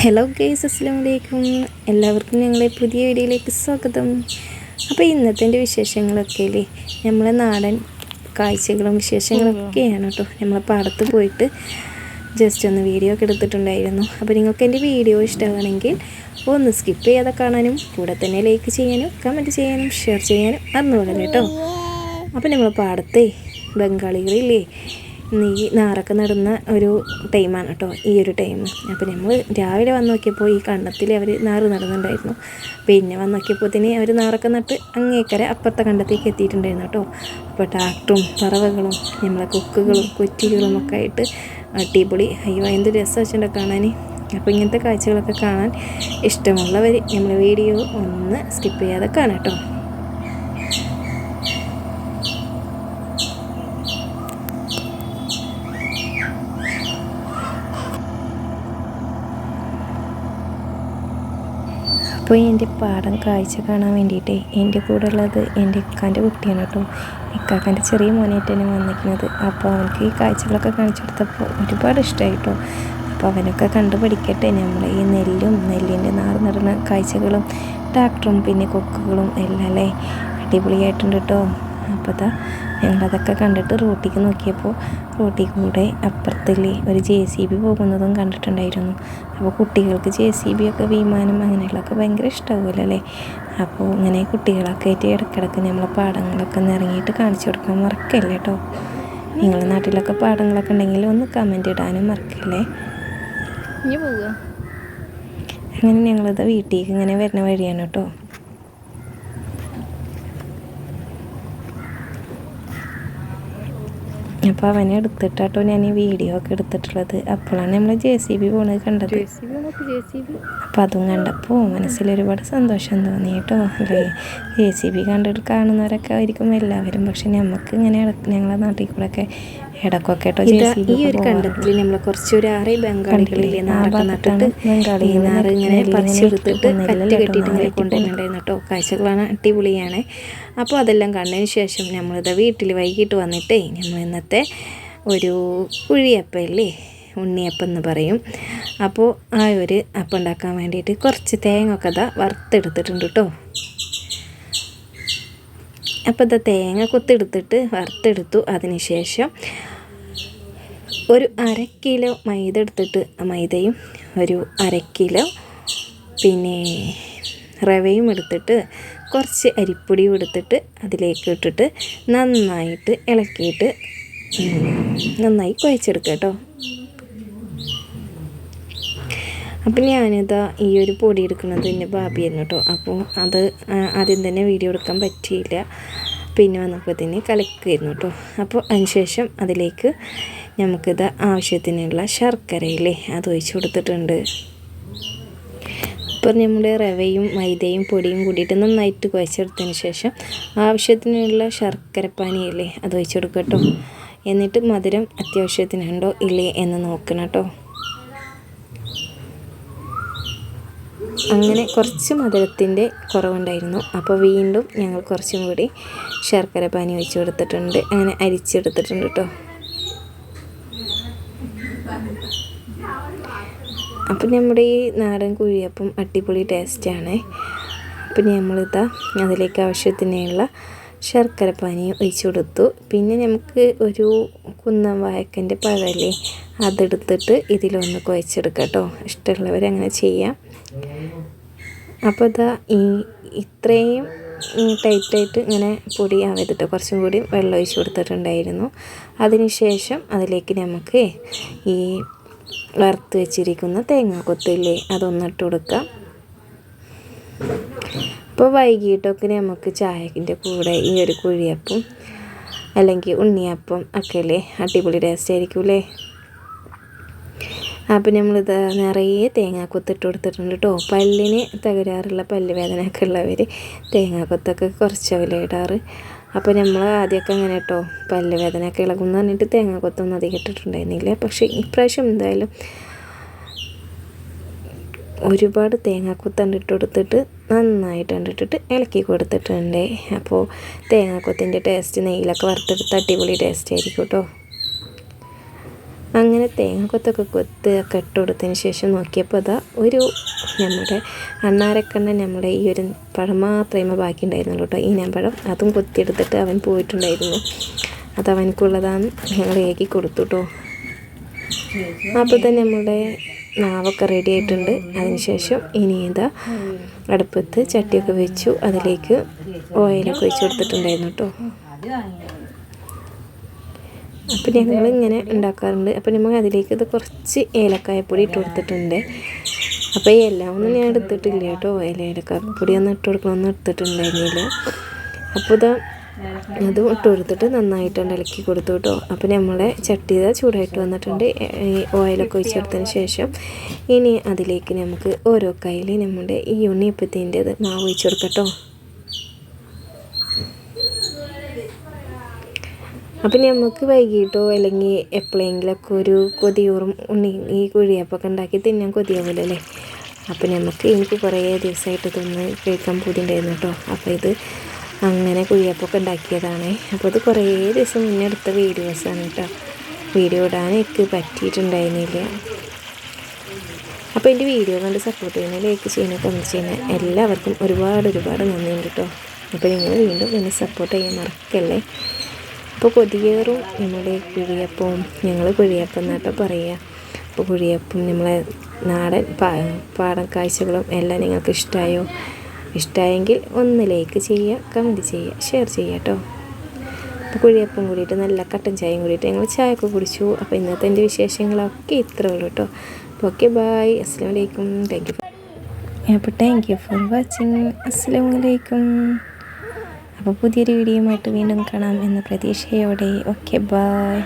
Hello guys അസ്സാം വലൈക്കും എല്ലാവർക്കും ഞങ്ങളെ പുതിയ വീഡിയോയിലേക്ക് സ്വാഗതം. അപ്പോൾ ഇന്നത്തെ വിശേഷങ്ങളൊക്കെ അല്ലേ? നമ്മളെ നാടൻ കാഴ്ചകളും വിശേഷങ്ങളൊക്കെയാണ് കേട്ടോ. നമ്മളെ പാടത്ത് പോയിട്ട് ജസ്റ്റ് ഒന്ന് വീഡിയോ ഒക്കെ എടുത്തിട്ടുണ്ടായിരുന്നു. അപ്പോൾ നിങ്ങൾക്ക് എന്റെ വീഡിയോ ഇഷ്ടമാണെങ്കിൽ ഒന്ന് സ്കിപ്പ് ചെയ്യാതെ കാണാനും കൂടെ തന്നെ ലൈക്ക് ചെയ്യാനും കമന്റ് ചെയ്യാനും ഷെയർ ചെയ്യാനും മറന്നുപോലെ കേട്ടോ. അപ്പോൾ നമ്മളെ പാടത്തെ ബംഗാളികളില്ലേ ഈ നാറൊക്കെ നടുന്ന ഒരു ടൈമാണ് കേട്ടോ ഈ ഒരു ടൈം. അപ്പോൾ നമ്മൾ രാവിലെ വന്ന് നോക്കിയപ്പോൾ ഈ കണ്ടത്തിൽ അവർ നാറ് നടുന്നുണ്ടായിരുന്നു. പിന്നെ വന്ന് നോക്കിയപ്പോഴത്തേന് അവർ നാറൊക്കെ നട്ട് അങ്ങേക്കര അപ്പുറത്തെ കണ്ടത്തേക്ക് എത്തിയിട്ടുണ്ടായിരുന്നു കേട്ടോ. അപ്പോൾ ട്രാക്ടറും പറവകളും നമ്മളെ കൊക്കുകളും കൊറ്റികളും ഒക്കെ ആയിട്ട് അടിപൊളി. അയ്യോ എന്ത് രസം വെച്ചിട്ടുണ്ട് കാണാൻ അപ്പോൾ ഇങ്ങനത്തെ കാഴ്ചകളൊക്കെ കാണാൻ ഇഷ്ടമുള്ളവർ നമ്മളെ വീഡിയോ ഒന്ന് സ്കിപ്പ് ചെയ്യാതെ കാണാം കേട്ടോ. അപ്പോൾ എന്റെ പാടം കാഴ്ച കാണാൻ വേണ്ടിയിട്ട് എന്റെ കൂടെ ഉള്ളത് എന്റെ ഇക്കാന്റെ കുട്ടിയാണ് കേട്ടോ. ഇക്കാക്കന്റെ ചെറിയ മോനായിട്ട് തന്നെ വന്നിരിക്കുന്നത്. അപ്പോൾ അവനക്ക് ഈ കാഴ്ചകളൊക്കെ കാണിച്ചു കൊടുത്തപ്പോൾ ഒരുപാട് ഇഷ്ടമായി കേട്ടോ. അപ്പോൾ അവനൊക്കെ കണ്ടു പഠിക്കട്ടെ. നമ്മൾ ഈ നെല്ലും നെല്ലിന്റെ നാറ് നടുന്ന കാഴ്ചകളും ട്രാക്ടറും പിന്നെ കൊക്കുകളും എല്ലാം അല്ലേ? അടിപൊളിയായിട്ടുണ്ട് കേട്ടോ. അപ്പോൾ അതാ ഞങ്ങളതൊക്കെ കണ്ടിട്ട് റോട്ടിക്ക് നോക്കിയപ്പോൾ റോട്ടിൽ കൂടെ അപ്പുറത്തില്ലേ ഒരു ജെ സി ബി പോകുന്നതും കണ്ടിട്ടുണ്ടായിരുന്നു. അപ്പോൾ കുട്ടികൾക്ക് ജെ സി ബി ഒക്കെ വിമാനം അങ്ങനെയുള്ളതൊക്കെ ഭയങ്കര ഇഷ്ടമാവുമല്ലോ അല്ലേ അപ്പോൾ ഇങ്ങനെ കുട്ടികളൊക്കെ ആയിട്ട് ഇടയ്ക്കിടയ്ക്ക് നമ്മളെ പാടങ്ങളൊക്കെ ഒന്ന് ഇറങ്ങിയിട്ട് കാണിച്ചു കൊടുക്കാൻ മറക്കല്ലേ കേട്ടോ നിങ്ങളുടെ നാട്ടിലൊക്കെ പാടങ്ങളൊക്കെ ഉണ്ടെങ്കിൽ ഒന്ന് കമന്റ് ഇടാനും മറക്കല്ലേ? ഇനി പോവുക. അങ്ങനെ ഞങ്ങളിത് വീട്ടിലേക്ക് ഇങ്ങനെ വരുന്ന വഴിയാണ് കേട്ടോ അപ്പോൾ അവനെ എടുത്തിട്ടാട്ടോ ഞാൻ ഈ വീഡിയോ ഒക്കെ എടുത്തിട്ടുള്ളത്. അപ്പോഴാണ് നമ്മൾ ജെ സി ബി പോണത് കണ്ടത്. അപ്പൊ അപ്പോൾ അതും കണ്ടപ്പോൾ മനസ്സിൽ ഒരുപാട് സന്തോഷം തോന്നി കേട്ടോ അല്ലേ? ജെ സി ബി കണ്ടിട്ട് കാണുന്നവരൊക്കെ ആയിരിക്കും എല്ലാവരും. പക്ഷെ നമുക്ക് ഇങ്ങനെ ഞങ്ങളെ നാട്ടിൽ കൂടെ ഒക്കെ ഇടക്കൊക്കെ കേട്ടോ ഈ ഒരു കണ്ടത്തിൽ നമ്മൾ കുറച്ച് ഒരു ആറ് ബംഗാളികളില്ലേ നാറൊക്കെ നട്ടിട്ട് ബംഗാളി നാറ് ഇങ്ങനെ നെല്ലിനെ പറിച്ചെടുത്തിട്ട് നെല്ല് കറ്റ് കേട്ടോ, കെട്ടിയിട്ട് ഇങ്ങനെ കൊണ്ടുവന്നിട്ടുണ്ടായിരുന്നു കേട്ടോ കാഴ്ചകളാണ് അടിപൊളിയാണ്. അപ്പോൾ അതെല്ലാം കണ്ടതിന് ശേഷം നമ്മളിത് വീട്ടിൽ വൈകിട്ട് വന്നിട്ടേ നമ്മൾ ഇന്നത്തെ ഒരു കുഴിയപ്പം ഉണ്ണിയപ്പം എന്ന് പറയും. അപ്പോൾ ആ ഒരു അപ്പം ഉണ്ടാക്കാൻ വേണ്ടിയിട്ട് കുറച്ച് തേങ്ങ ഒക്കെ ഇതാ വറുത്തെടുത്തിട്ടുണ്ട് കേട്ടോ. അപ്പോൾ ഇതാ തേങ്ങ കൊത്തെടുത്തിട്ട് വറുത്തെടുത്തു. അതിന് ശേഷം ഒരു അര കിലോ മൈദ എടുത്തിട്ട് മൈദയും ഒരു അര കിലോ പിന്നെ റവയും എടുത്തിട്ട് കുറച്ച് അരിപ്പൊടിയും എടുത്തിട്ട് അതിലേക്ക് ഇട്ടിട്ട് നന്നായിട്ട് ഇളക്കിയിട്ട് നന്നായി കുഴച്ചെടുക്കുക കേട്ടോ. അപ്പം ഞാനിതാ ഈ ഒരു പൊടി എടുക്കുന്നത് എന്റെ ബാബിയായിരുന്നു കേട്ടോ. അപ്പോൾ അത് ആദ്യം തന്നെ വീഡിയോ എടുക്കാൻ പറ്റിയില്ല. പിന്നെ വന്നപ്പോൾ തന്നെ കലക്കുമായിരുന്നു കേട്ടോ. അപ്പോൾ അതിനുശേഷം അതിലേക്ക് നമുക്കിത് ആവശ്യത്തിനുള്ള ശർക്കരയില്ലേ അത് ഒഴിച്ചു കൊടുത്തിട്ടുണ്ട്. അപ്പോൾ നമ്മൾ റവയും മൈദയും പൊടിയും കൂടിയിട്ട് നന്നായിട്ട് കുഴച്ചെടുത്തതിന് ശേഷം ആവശ്യത്തിനുള്ള ശർക്കരപ്പാനിയില്ലേ അത് ഒഴിച്ച് കൊടുക്കട്ടോ കേട്ടോ. എന്നിട്ട് മധുരം അത്യാവശ്യത്തിനുണ്ടോ ഇല്ലേ എന്ന് നോക്കണം കേട്ടോ. അങ്ങനെ കുറച്ച് മധുരത്തിന്റെ കുറവുണ്ടായിരുന്നു. അപ്പോൾ വീണ്ടും ഞങ്ങൾ കുറച്ചും കൂടി ശർക്കര പാനി ഒഴിച്ച് കൊടുത്തിട്ടുണ്ട്. അങ്ങനെ അരിച്ചെടുത്തിട്ടുണ്ട് കേട്ടോ. അപ്പം നമ്മുടെ ഈ നാടൻ കുഴിയപ്പം അടിപൊളി ടേസ്റ്റാണ്. അപ്പം നമ്മളിതാ അതിലേക്ക് ആവശ്യത്തിനുള്ള ശർക്കര പാനി ഒഴിച്ചു കൊടുത്തു. പിന്നെ നമുക്ക് ഒരു കുന്നം വായക്കന്റെ പഴല്ലേ അതെടുത്തിട്ട് ഇതിലൊന്ന് കുഴച്ചെടുക്കാം കേട്ടോ. ഇഷ്ടമുള്ളവരങ്ങനെ ചെയ്യാം. അപ്പോൾ ഇതാ ഈ ഇത്രയും ടൈറ്റായിട്ട് ഇങ്ങനെ പൊടി ആവരുത് കുറച്ചും കൂടി വെള്ളം ഒഴിച്ച് കൊടുത്തിട്ടുണ്ടായിരുന്നു. അതിനുശേഷം അതിലേക്ക് നമുക്ക് ഈ വറുത്ത് വെച്ചിരിക്കുന്ന തേങ്ങ കൊത്തില്ലേ അതൊന്നിട്ട് കൊടുക്കാം. അപ്പോൾ വൈകിട്ടൊക്കെ നമുക്ക് ചായക്കിന്റെ കൂടെ ഈ ഒരു കുഴിയപ്പം അല്ലെങ്കിൽ ഉണ്ണിയപ്പം ഒക്കെ അല്ലേ? അടിപൊളി ടേസ്റ്റ് ആയിരിക്കും അപ്പം നമ്മളിത് നിറയെ തേങ്ങാക്കൊത്തിട്ട് കൊടുത്തിട്ടുണ്ട് കേട്ടോ. പല്ലിന് തകരാറുള്ള പല്ല് വേദനയൊക്കെ ഉള്ളവർ തേങ്ങാക്കൊത്തൊക്കെ അവല ഇടാറ്. അപ്പോൾ നമ്മൾ ആദ്യമൊക്കെ അങ്ങനെ കേട്ടോ പല്ല് വേദനയൊക്കെ ഇളകും എന്ന് പറഞ്ഞിട്ട് തേങ്ങാക്കൊത്തൊന്നും അധികം ഇട്ടിട്ടുണ്ടായിരുന്നില്ല. പക്ഷേ ഇപ്രാവശ്യം എന്തായാലും ഒരുപാട് തേങ്ങാക്കൊത്തണ്ട് ഇട്ട് കൊടുത്തിട്ട് നന്നായിട്ട് കണ്ടിട്ടിട്ട് ഇളക്കി കൊടുത്തിട്ടുണ്ട്. അപ്പോൾ തേങ്ങാക്കൊത്തിന്റെ ടേസ്റ്റ് നെയ്യിലൊക്കെ വറുത്തെടുത്ത് അടിപൊളി ടേസ്റ്റ് ആയിരിക്കും കേട്ടോ. അങ്ങനെ തേങ്ങക്കൊത്തൊക്കെ കൊത്ത് ഒക്കെ ഇട്ട് കൊടുത്തതിന് ശേഷം നോക്കിയപ്പോൾ അതാ ഒരു നമ്മുടെ അണ്ണാരക്കണ്ണൻ നമ്മുടെ ഈ ഒരു പഴം മാത്രമേ ബാക്കി ഉണ്ടായിരുന്നുള്ളൂ കേട്ടോ. ഈ നമ്പഴം പഴം അതും കൊത്തിയെടുത്തിട്ട് അവൻ പോയിട്ടുണ്ടായിരുന്നു. അത് അവനക്കുള്ളതാണ് ഞങ്ങൾ ഏകി കൊടുത്തു കേട്ടോ. അപ്പോൾ തന്നെ നമ്മുടെ നാവൊക്കെ റെഡി ആയിട്ടുണ്ട്. അതിനുശേഷം ഇനി ഇതാ അടുപ്പത്ത് ചട്ടിയൊക്കെ വെച്ചു. അതിലേക്ക് ഓയിലൊക്കെ ഒഴിച്ച് കൊടുത്തിട്ടുണ്ടായിരുന്നു കേട്ടോ. അപ്പം ഞങ്ങൾ ഇങ്ങനെ ഉണ്ടാക്കാറുണ്ട്. അപ്പം നമ്മൾ അതിലേക്ക് ഇത് കുറച്ച് ഏലക്കായപ്പൊടി ഇട്ട് കൊടുത്തിട്ടുണ്ട്. അപ്പോൾ ഈ എല്ലാം ഒന്നും ഞാൻ എടുത്തിട്ടില്ല കേട്ടോ. ഏല ഏലക്കായപ്പൊടി ഒന്നും ഇട്ട് കൊടുക്കണമെന്ന് എടുത്തിട്ടുണ്ടായിരുന്നില്ല. അപ്പോൾ ഇതാ അതും ഇട്ട് കൊടുത്തിട്ട് നന്നായിട്ടുണ്ട് ഇളക്കി കൊടുത്തു കേട്ടോ. അപ്പോൾ നമ്മളെ ചട്ടി ഇതാ ചൂടായിട്ട് വന്നിട്ടുണ്ട്. ഈ ഓയിലൊക്കെ ഒഴിച്ചെടുത്തതിന് ശേഷം ഇനി അതിലേക്ക് നമുക്ക് ഓരോ കയ്യിൽ നമ്മുടെ ഈ ഉണ്ണിയപ്പത്തിന്റെത് മാവ് ഒഴിച്ചു കൊടുക്കട്ടോ അപ്പം നമുക്ക് വൈകിട്ടോ അല്ലെങ്കിൽ എപ്പോഴെങ്കിലൊക്കെ ഒരു കൊതിയൂറും ഉണ്ണി ഈ കുഴിയപ്പൊക്കെ ഉണ്ടാക്കി തിന്നാൻ കൊതിയാവില്ലല്ലേ അപ്പം നമുക്ക് എനിക്ക് കുറേ ദിവസമായിട്ട് തിന്ന് കഴിക്കാൻ പൂതിണ്ടായിരുന്നു കേട്ടോ അപ്പോൾ ഇത് അങ്ങനെ കുഴിയപ്പൊക്കെ ഉണ്ടാക്കിയതാണ്. അപ്പോൾ ഇത് കുറേ ദിവസം മുന്നേ എടുത്ത വീഡിയോസാണ് കേട്ടോ വീഡിയോ ഇടാൻ എനിക്ക് പറ്റിയിട്ടുണ്ടായിരുന്നില്ല. അപ്പോൾ എന്റെ വീഡിയോ കണ്ട് സപ്പോർട്ട് ചെയ്യുന്ന ലൈക്ക് ചെയ്യുന്ന കമന്റ് ചെയ്യുന്ന എല്ലാവർക്കും ഒരുപാട് ഒരുപാട് നന്ദിയുണ്ട് കേട്ടോ അപ്പോൾ നിങ്ങൾ വീണ്ടും എന്നെ സപ്പോർട്ട് ചെയ്യാൻ മറക്കല്ലേ? അപ്പോൾ കൊതിയേറും. നമ്മുടെ കുഴിയപ്പവും ഞങ്ങൾ കുഴിയപ്പം എന്നാട്ടോ പറയുക അപ്പോൾ കുഴിയപ്പം നമ്മളെ നാടൻ പാ പാടൻ കാഴ്ചകളും എല്ലാം നിങ്ങൾക്ക് ഇഷ്ടമായോ ഇഷ്ടമായെങ്കിൽ ഒന്ന് ലൈക്ക് ചെയ്യുക കമന്റ് ചെയ്യുക ഷെയർ ചെയ്യുക കേട്ടോ അപ്പോൾ കുഴിയപ്പം കൂടിയിട്ട് നല്ല കട്ടൻ ചായയും കൂടിയിട്ട് ഞങ്ങൾ ചായയൊക്കെ കുടിച്ചു. അപ്പോൾ ഇന്നത്തെ എന്റെ വിശേഷങ്ങളൊക്കെ ഇത്രേ ഉള്ളൂ കേട്ടോ അപ്പോൾ ഓക്കെ ബായ് അസ്സാം വലൈക്കും താങ്ക് യു അപ്പോൾ താങ്ക് യു ഫോർ വാച്ചിങ് അസ്സാം വലൈക്കും അപ്പോൾ പുതിയൊരു വീഡിയോയുമായിട്ട് വീണ്ടും കാണാം എന്ന പ്രതീക്ഷയോടെ. Okay bye